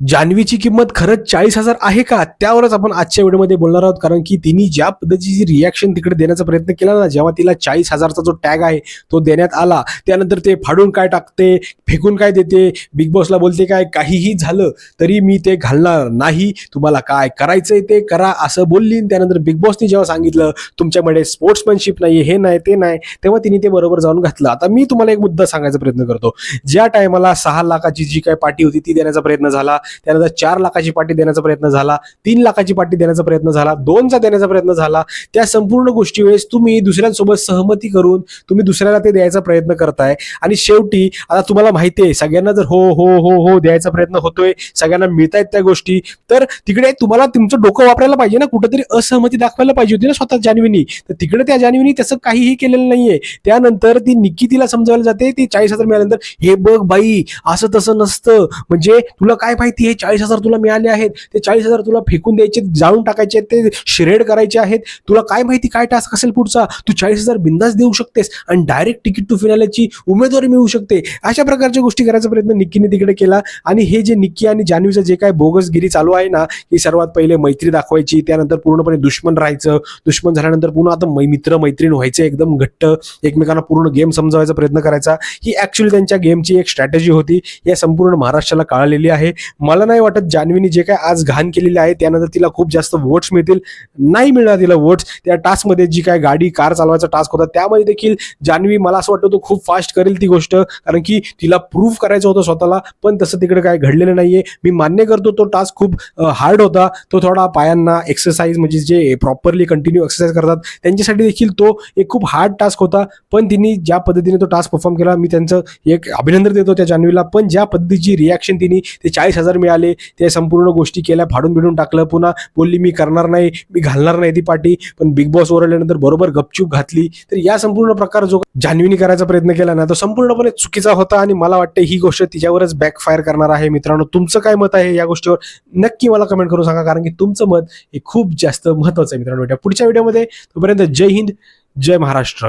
जान्हवीची किंमत खरंच चाळीस हजार आहे का? त्यावरच आपण आजच्या व्हिडिओमध्ये बोलणार आहोत. कारण की तिने ज्या पद्धतीची रिॲक्शन तिकडे देण्याचा प्रयत्न केला ना जेव्हा तिला चाळीस हजारचा जो टॅग आहे तो देण्यात आला. त्यानंतर ते फाडून काय टाकते फेकून काय देते बिग बॉसला बोलते काय काहीही झालं तरी मी ते घालणार नाही. तुम्हाला काय करायचंय ते करा असं बोलली. त्यानंतर बिग बॉसने जेव्हा सांगितलं तुमच्याकडे स्पोर्ट्समॅनशिप नाही हे नाही ते नाही तेव्हा तिने ते बरोबर जाऊन घातलं. आता मी तुम्हाला एक मुद्दा सांगायचा प्रयत्न करतो. ज्या टायमाला सहा लाखाची जी काय पार्टी होती ती देण्याचा प्रयत्न झाला. त्यानंतर चार लाखाची पाठी देण्याचा प्रयत्न झाला तीन लाखाची पाठी देण्याचा प्रयत्न झाला दोनचा देण्याचा प्रयत्न झाला. त्या संपूर्ण गोष्टी वेळेस तुम्ही दुसऱ्यांसोबत सहमती करून तुम्ही दुसऱ्याला ते द्यायचा प्रयत्न करताय. आणि शेवटी आता तुम्हाला माहिती आहे सगळ्यांना जर हो हो हो हो द्यायचा प्रयत्न होतोय सगळ्यांना मिळतायत त्या गोष्टी तर तिकडे तुम्हाला तुमचं डोकं वापरायला पाहिजे ना कुठेतरी असहमती दाखवायला पाहिजे होती ना स्वतः जान्हवीनी. तर तिकडे त्या जान्हवीनी तसं काहीही केलेलं नाहीये. त्यानंतर ती निक्की तिला समजायला जाते ती चाळीस हजार मिळाल्यानंतर हे बघ बाई असं तसं नसतं. म्हणजे तुला काय माहिती हे चाळीस हजार तुला मिळाले आहेत ते चाळीस हजार तुला फेकून द्यायचे जाळून टाकायचे आहेत, ते श्रेड करायचे आहेत. तुला काय माहिती काय टास्क असेल पुढचा? तू चाळीस हजार बिंदास देऊ शकतेस आणि डायरेक्ट तिकीट टू फिनाल्याची उमेदवारी मिळू शकते. अशा प्रकारच्या गोष्टी करायचा प्रयत्न निक्कीने तिकडे केला. आणि हे जे निक्की आणि जान्हवीचं जे काय बोगसगिरी चालू आहे ना की सर्वात पहिले मैत्री दाखवायची. त्यानंतर पूर्णपणे दुश्मन राहायचं. दुश्मन झाल्यानंतर पुन्हा आता मै- मित्र मैत्रीण व्हायचे एकदम घट्ट. एकमेकांना पूर्ण गेम समजावायचा प्रयत्न करायचा. ही ऍक्च्युली त्यांच्या गेमची एक स्ट्रॅटेजी होती. या संपूर्ण महाराष्ट्राला कळालेली आहे. मला नाही वाटत जान्हवीने जे काय आज घाण केलेली आहे त्यानंतर तिला खूप जास्त वोट्स मिळतील. नाही मिळणार तिला वोट्स त्या टास्कमध्ये जी काय गाडी कार चालवायचा टास्क होता त्यामध्ये देखील जान्हवी मला असं वाटतं तो खूप फास्ट करेल ती गोष्ट. कारण की तिला प्रूव्ह करायचं होतं स्वतःला पण तसं तिकडे काय घडलेलं नाहीये. मी मान्य करतो तो टास्क खूप हार्ड होता. तो थोडा पायांना एक्सरसाइज म्हणजे जे प्रॉपरली कंटिन्यू एक्सरसाइज करतात त्यांच्यासाठी देखील तो एक खूप हार्ड टास्क होता. पण तिने ज्या पद्धतीने तो टास्क परफॉर्म केला मी त्यांचं एक अभिनंदन देतो त्या जान्हवीला. पण ज्या पद्धतीची रिॲक्शन तिने ते चाळीस हजार मिळाले ते संपूर्ण गोष्टी केल्या फाडून बिडून टाकलं. पुन्हा बोलली मी करणार नाही मी घालणार नाही ती पार्टी. पण बिग बॉस ओरडल्यानंतर बरोबर गपचूप घातली. तर या संपूर्ण प्रकार जो जान्हवीने करायचा प्रयत्न केला ना तो संपूर्णपणे चुकीचा होता आणि मला वाटतं ही गोष्ट तिच्यावरच बॅकफायर करणार आहे. मित्रांनो तुमचं काय मत आहे या गोष्टीवर? नक्की मला कमेंट करून सांगा कारण की तुमचं मत हे खूप जास्त महत्वाचं आहे मित्रांनो. पुढच्या व्हिडिओमध्ये तोपर्यंत जय हिंद जय महाराष्ट्र.